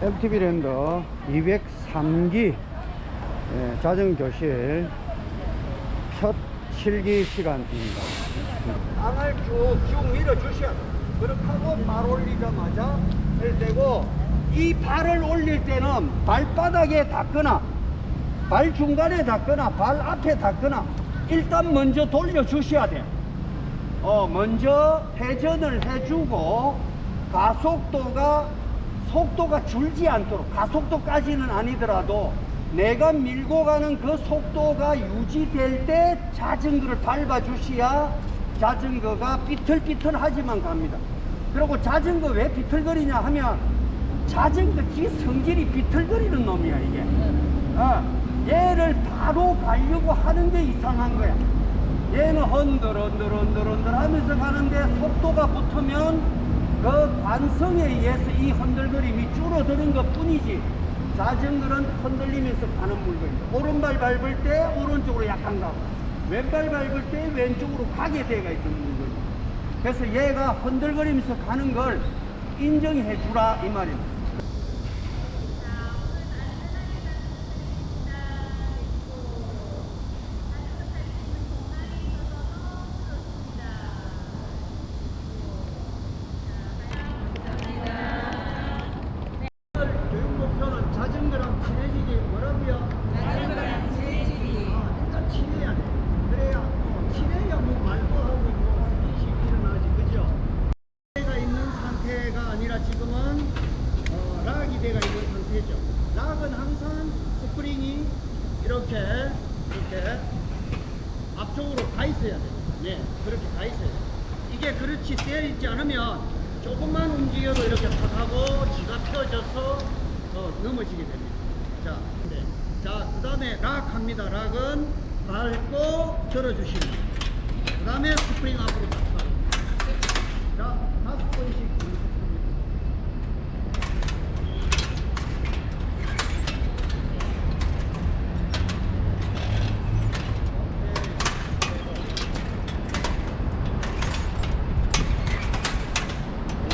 LTV 랜더 203기 예, 자전거 교실 첫 실기 시간입니다. 땅을 쭉쭉. 그렇게 하고 발 올리자마자 될 때고 이 발을 올릴 때는 발바닥에 닿거나 발 중간에 닿거나 발 앞에 닿거나 일단 먼저 돌려주셔야 돼요. 어, 먼저 회전을 해주고 가속도가 속도가 줄지 않도록 가속도까지는 아니더라도 내가 밀고 가는 그 속도가 유지될 때 자전거를 밟아 주셔야 자전거가 삐틀삐틀하지만 갑니다. 그리고 자전거 왜 비틀거리냐 하면 자전거 지 성질이 비틀거리는 놈이야 이게. 어, 얘를 바로 가려고 하는 게 이상한 거야. 얘는 흔들 흔들 흔들 흔들 하면서 가는데 속도가 붙으면 그 관성에 의해서 이 흔들거림이 줄어드는 것 뿐이지 자전거는 흔들리면서 가는 물건이에요 오른발 밟을 때 오른쪽으로 약간 가고 왼발 밟을 때 왼쪽으로 가게 돼가 있는 물건이에요 그래서 얘가 흔들거리면서 가는 걸 인정해 주라 이 말입니다 교육 목표는 자전거랑 친해지기 뭐라고요? 자전거랑 친해지기. 아, 일단 친해야 돼. 그래야 어, 친해야 뭐 말도 하고 뭐 스킨십 일어나지 그죠? 가 있는 상태가 아니라 지금은 어, 락이 돼가 있는 상태죠. 락은 항상 스프링이 이렇게 이렇게 앞쪽으로 가 있어야 돼요. 네, 그렇게 가 있어야 돼요. 이게 그렇지 되어 있지 않으면 조금만 움직여도 이렇게 탁 하고 지가 펴져서 어, 넘어지게 됩니다. 자, 네. 자, 그 다음에 락 합니다. 락은 밟고 들어주시는 거예요. 그 다음에 스프링 앞으로 탁 하고. 자, 다섯 번씩 연습합니다.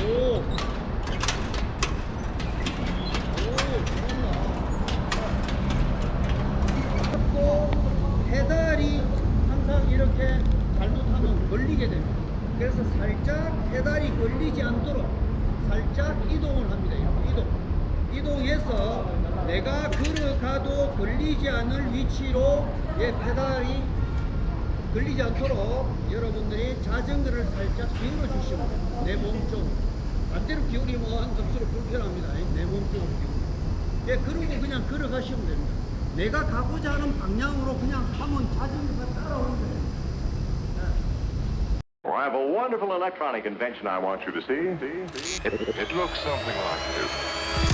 오. 오, 잘한다. 또 페달이 항상 이렇게 잘못하면 걸리게 됩니다. 그래서 살짝 페달이 걸리지 않도록 살짝 이동을 합니다. 이렇게 이동. 이동해서 내가 걸어가도 걸리지 않을 위치로 얘 페달이 걸리지 않도록 여러분들이 자전거를 살짝 기울여 주시면 돼요. 내 몸 쪽으로. 반대로 기울이면 억수로 불편합니다. 쪽으로 기울여. 예, 그러고 그냥 걸어가시면 됩니다. 내가 가고자 하는 방향으로 그냥 하면 자전거가 따라오는 거예요. Well, I have a wonderful electronic invention I want you to see. see? It, it looks something like this.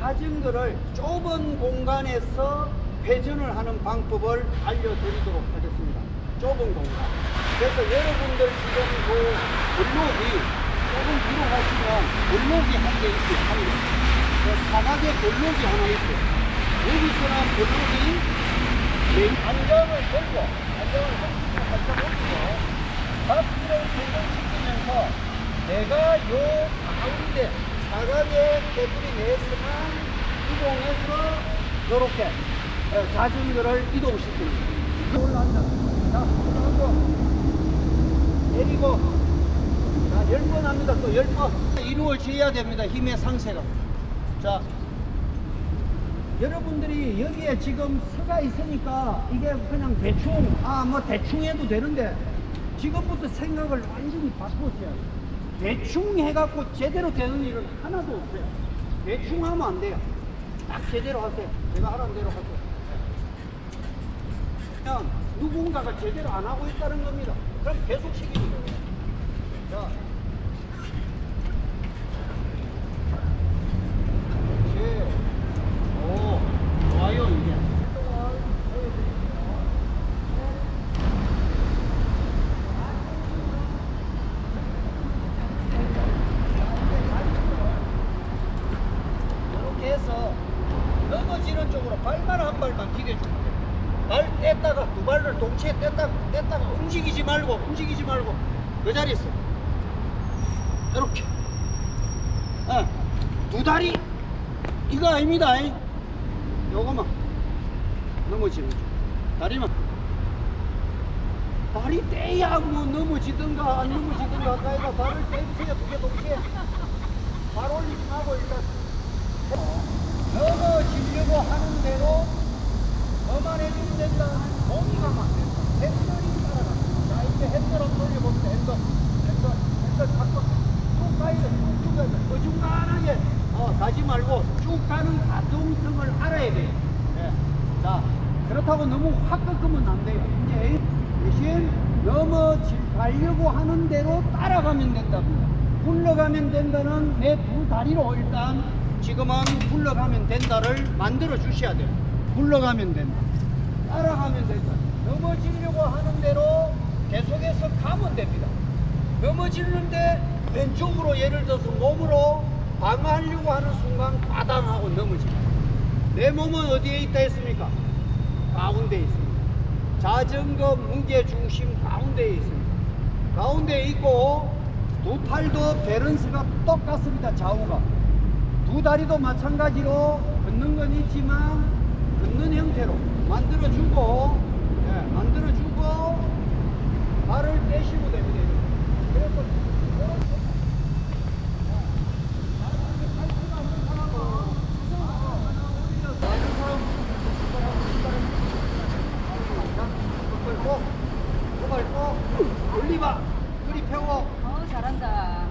자전거를 좁은 공간에서 회전을 하는 방법을 알려드리도록 하겠습니다. 좁은 공간. 그래서 여러분들 지금 그 블록이 조금 뒤로 가시면 블록이 한 개 있어요. 한 개. 그 사각의 블록이 하나 있어요. 여기서는 블록이 내 안정을 걸고, 안정을 걸고, 바퀴를 고정시키면서 내가 요 가운데 사각의 테두리 내에서만 이동해서 요렇게 어, 자전거를 거예요. 올라앉아. 자, 하고 내리고 자, 열번 합니다. 또열 번. 이루어져야 됩니다. 힘의 상세가. 자, 여러분들이 여기에 지금 서가 있으니까 이게 그냥 대충 아 뭐 대충 해도 되는데 지금부터 생각을 완전히 바꾸셔야 돼요. 대충 해갖고 제대로 되는 일은 하나도 없어요. 대충 하면 안 돼요. 딱 제대로 하세요. 제가 하라는 대로 하세요. 그냥 누군가가 제대로 안 하고 있다는 겁니다. 그럼 계속 시키는 거예요. 자. 그렇지. 오, 좋아요, 이제. 이렇게 해서 넘어지는 쪽으로 발만 한 발만 디뎌주면 돼요. 발 뗐다가 두 발을 동시에 뗐다가 뗐다가 움직이지 말고 움직이지 말고 그 자리에 있어. 이렇게. 어, 두 다리 이거 아닙니다. 이. 요거만 넘어지는 쪽. 다리만. 다리 떼야 뭐 넘어지든가 안 넘어지든가 가이가 발을 떼주세요. 두 개 동시에. 발 올리지 말고 일단. 넘어지려고 하는 대로 뭐만 해주면 된다. 안 된다. 이제 핸들 한번 돌려봅니다. 핸들. 핸들. 핸들 자꾸 쭉 가야 돼. 쭉 가야 돼. 어중간하게 어. 예. 자, 그렇다고 너무 확 꺾으면 안 돼요. 이제 대신 넘어질 가려고 하는 대로 따라가면 된답니다. 굴러가면 된다는 내 두 다리로 일단 지금은 굴러가면 된다를 만들어 주셔야 돼요. 굴러가면 된다. 따라가면 된다. 넘어지려고 하는 대로 계속해서 가면 됩니다. 넘어지는데 왼쪽으로 예를 들어서 몸으로 방어하려고 하는 순간 과당하고 넘어집니다. 내 몸은 어디에 있다 했습니까? 가운데 있습니다. 자전거 무게 중심 가운데에 있습니다. 가운데에 있고 두 팔도 밸런스가 똑같습니다. 좌우가. 두 다리도 마찬가지로 걷는 건 있지만 걷는 형태로 만들어주고 예, 만들어주고 발을 떼시고 됩니다. 그래서 고고 올리바 허리 펴고 어 잘한다.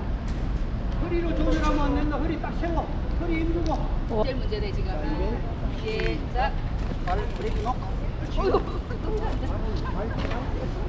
허리로 조절하면 안 된다 허리 딱 세워 허리 힘주고 제일 문제네 지금. 시작. 발을 브레이크 놓고 어이구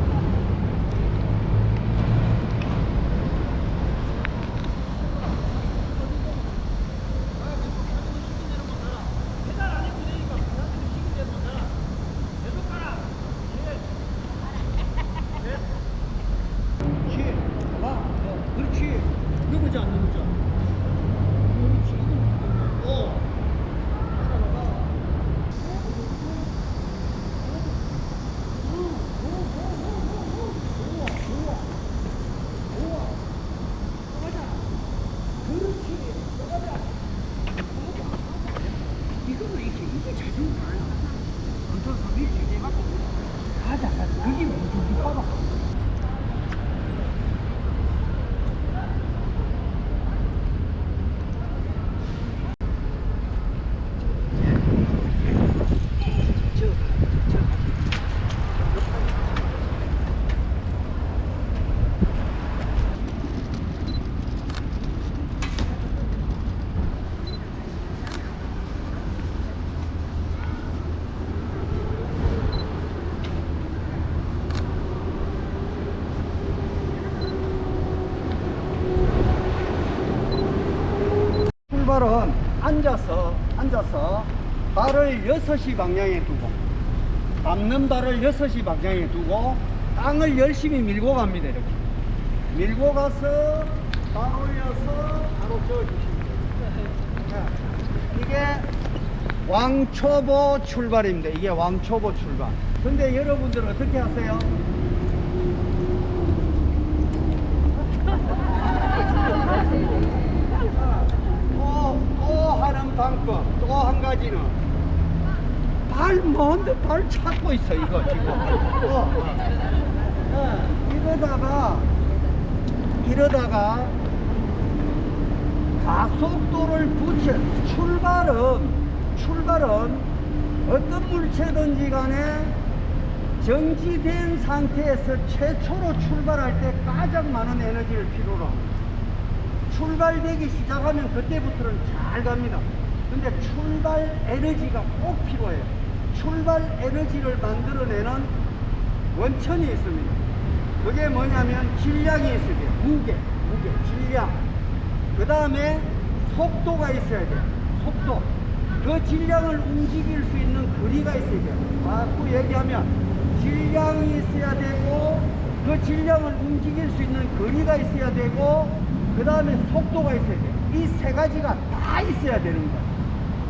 앉아서 발을 6시 방향에 두고 밟는 발을 6시 방향에 두고 땅을 열심히 밀고 갑니다 이렇게. 밀고 가서 발 올려서 바로 저어주시면 돼요 이게 왕초보 출발입니다. 이게 왕초보 출발. 근데 여러분들 어떻게 하세요? 또, 또 하는 방법, 가지는 발 먼데 발 찾고 있어 이거 지금. 어. 예, 이러다가 이러다가 가속도를 붙여 출발은 출발은 어떤 물체든지 간에 정지된 상태에서 최초로 출발할 때 가장 많은 에너지를 필요로 합니다. 출발되기 시작하면 그때부터는 잘 갑니다. 근데 출발 에너지가 꼭 필요해요. 출발 에너지를 만들어내는 원천이 있습니다. 그게 뭐냐면 질량이 있어야 돼요. 무게, 무게, 질량. 그 다음에 속도가 있어야 돼요. 속도. 그 질량을 움직일 수 있는 거리가 있어야 돼요. 자꾸 얘기하면 질량이 있어야 되고 그 질량을 움직일 수 있는 거리가 있어야 되고 그 다음에 속도가 있어야 돼요. 이 세 가지가 다 있어야 되는 거예요.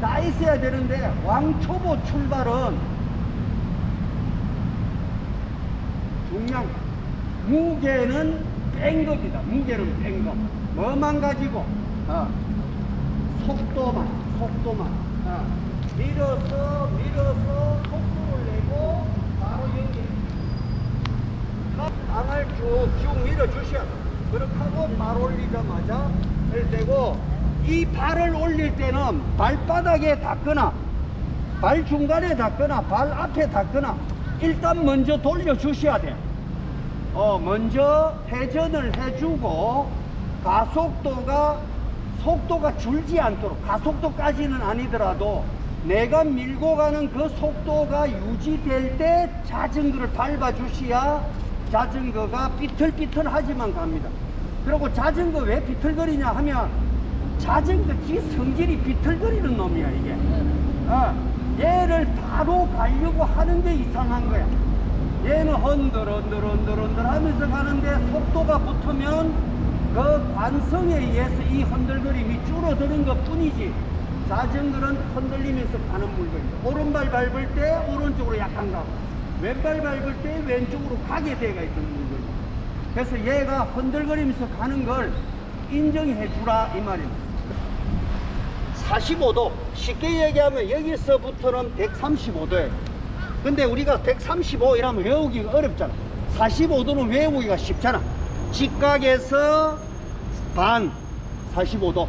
다 있어야 되는데 왕초보 출발은 중량 무게는 뺀 겁니다. 무게는 뺀 거. 뭐만 가지고 어, 속도만 속도만 어, 밀어서 밀어서 속도를 내고 바로 연결. 땅을 쭉쭉 밀어주셔야 돼요. 그렇게 하고 발 올리자마자 할 때고 이 발을 올릴 때는 발바닥에 닿거나 발 중간에 닿거나 발 앞에 닿거나 일단 먼저 돌려주셔야 돼요. 어, 먼저 회전을 해주고 가속도가 속도가 줄지 않도록 가속도까지는 아니더라도 내가 밀고 가는 그 속도가 유지될 때 자전거를 밟아 주셔야 자전거가 삐틀삐틀하지만 갑니다. 그리고 자전거 왜 비틀거리냐 하면 자전거 지 성질이 비틀거리는 놈이야 이게. 어, 얘를 바로 가려고 하는 게 이상한 거야. 얘는 흔들 흔들 흔들 흔들 하면서 가는데 속도가 붙으면 그 관성에 의해서 이 흔들거림이 줄어드는 것 뿐이지 자전거는 흔들리면서 가는 물건이죠. 오른발 밟을 때 오른쪽으로 약간 가고 왼발 밟을 때 왼쪽으로 가게 돼가 있는 물건이죠. 그래서 얘가 흔들거리면서 가는 걸 인정해 주라 이 말입니다. 45도 쉽게 얘기하면 여기서부터는 135도예요 근데 우리가 135 이라면 외우기가 어렵잖아. 45도는 외우기가 쉽잖아. 직각에서 반 45도.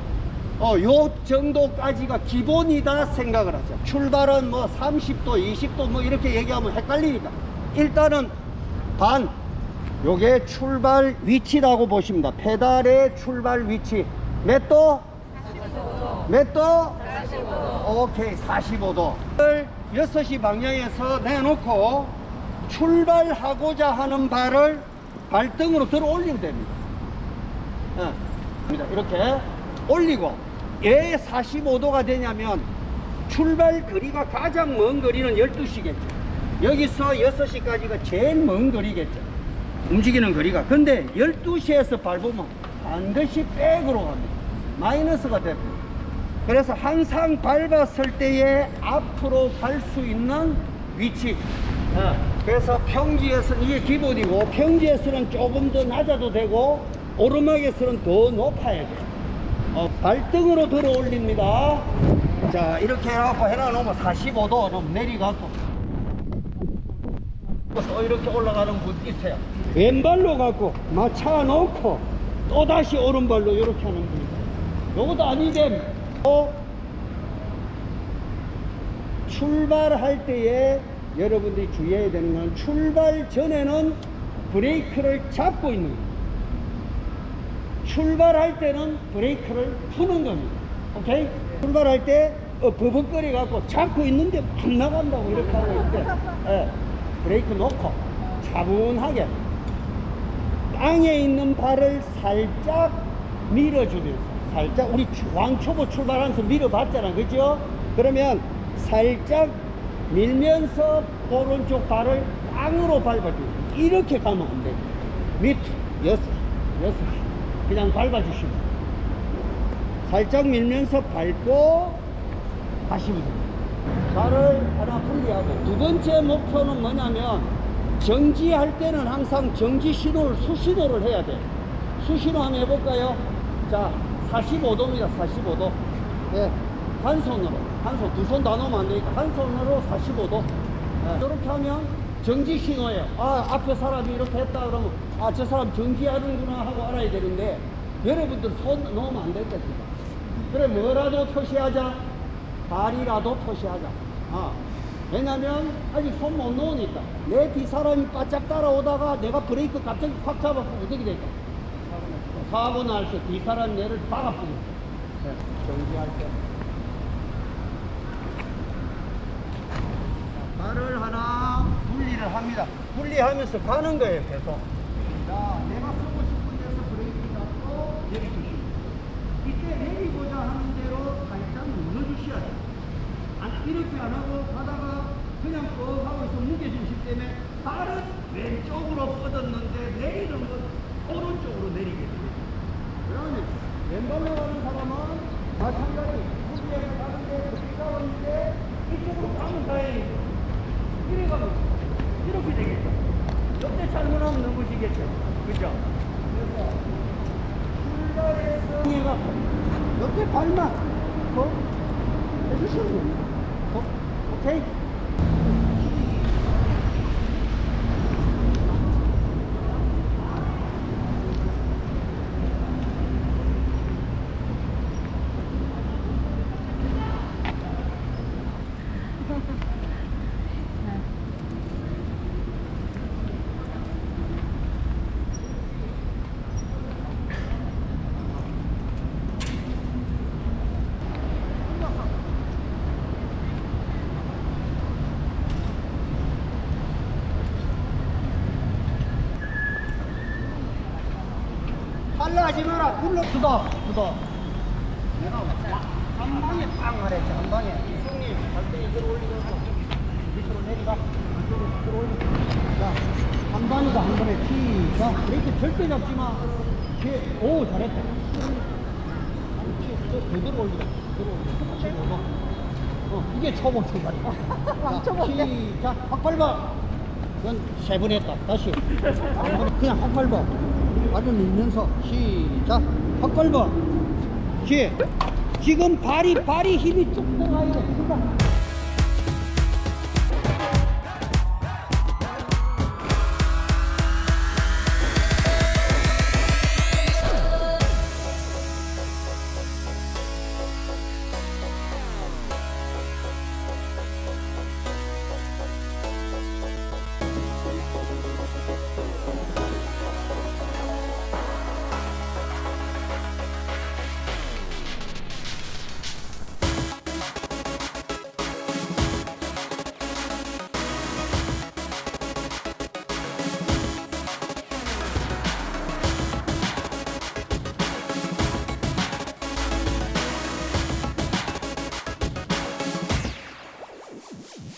어, 요 정도까지가 기본이다 생각을 하죠 출발은 뭐 30도 20도 뭐 이렇게 얘기하면 헷갈리니까. 일단은 반. 요게 출발 위치라고 보십니다. 페달의 출발 위치. 몇 도? 몇 도? 45도. 오케이, 45도. 6시 방향에서 내놓고 출발하고자 하는 발을 발등으로 들어 올리면 됩니다. 어, 이렇게 올리고 왜 45도가 되냐면 출발 거리가 가장 먼 거리는 12시겠죠. 여기서 6시까지가 제일 먼 거리겠죠. 움직이는 거리가. 근데 12시에서 밟으면 반드시 백으로 갑니다. 마이너스가 됩니다. 그래서 항상 밟았을 때에 앞으로 갈 수 있는 위치. 어, 그래서 평지에서는 이게 기본이고 평지에서는 조금 더 낮아도 되고 오르막에서는 더 높아야 돼요. 어, 발등으로 들어 올립니다. 자, 이렇게 해갖고 해놔놓으면 45도 좀 내리갖고. 또 이렇게 올라가는 분 있어요. 왼발로 갖고 맞춰 놓고 또 다시 오른발로 이렇게 하는 분 있어요. 요것도 아니됨. 어? 출발할 때에 여러분들이 주의해야 되는 건 출발 전에는 브레이크를 잡고 있는 거예요. 출발할 때는 브레이크를 푸는 겁니다. 오케이? 출발할 때 어, 버벅거려 갖고 잡고 있는데 막 나간다고 이렇게 하고 있대. 예, 브레이크 놓고 차분하게 땅에 있는 발을 살짝 밀어주면서 살짝 우리 추- 왕초보 출발하면서 밀어봤잖아 그죠? 그러면 살짝 밀면서 오른쪽 발을 땅으로 밟아주고 이렇게 가면 안 돼요 밑 여섯 여섯 그냥 밟아주시면. 살짝 밀면서 밟고 가시면 됩니다 발을 하나 분리하고 두 번째 목표는 뭐냐면 정지할 때는 항상 정지 신호를 수신호를 해야 돼. 수신호 한번 해볼까요? 자, 45도입니다. 45도. 예. 한 손으로. 한 손, 두 손다 놓으면 안 되니까 한 손으로 45도. 예. 이렇게 하면 정지 신호예요. 아, 앞에 사람이 이렇게 했다 그러면 아, 저 사람 정지하는구나 하고 알아야 되는데 여러분들 손 놓으면 안 되겠습니다. 그래, 뭐라도 표시하자. 발이라도 표시하자. 아. 왜냐면 아직 손못 놓으니까 내 뒤 사람이 바짝 따라오다가 내가 브레이크 갑자기 확 잡아서 어떻게 될까? 사고 날때뒤 사람 얘를 박아버려. 네, 정지할 때. 발을 하나 분리를 합니다. 분리하면서 가는 거예요, 계속. 자, 내가 쓰고 싶은 데서 브레이크 잡고 내리주시. 이때 내리고자 하는 대로 살짝 눌러주셔야 돼요. 안, 이렇게 안 하고 가다가 그냥 뻑 하고 있어 무게중심 때문에 발은 왼쪽으로 뻗었는데 내리는 건 오른쪽으로 내리게 됩니다. 그러면 왼발로 가는 사람은 마찬가지 무게에서 가는데 그렇게 가는데 이쪽으로 가면 다행이고 이래 가면 이렇게 되겠죠. 옆에 잘못하면 넘으시겠죠. 그죠? 그래서 출발해서 얘가 옆에 발만 더 해주시면 됩니다. 어? 오케이? 불러 두다. 두다. 내가 한 방에 빵 하랬지. 한 방에. 한 방이다. 한 번에 시작. 이렇게 절대 잡지 마. 오, 잘했다. 올리고. 다시 올려. 어, 이게 초보 출발이야. 자, 시작. 확 밟아. 그건 세 번 했다. 다시. 그냥 확 밟아. 발을 밀면서 시작. 확 밟아. 시. 지금 발이 발이 힘이 쭉 들어가야 돼.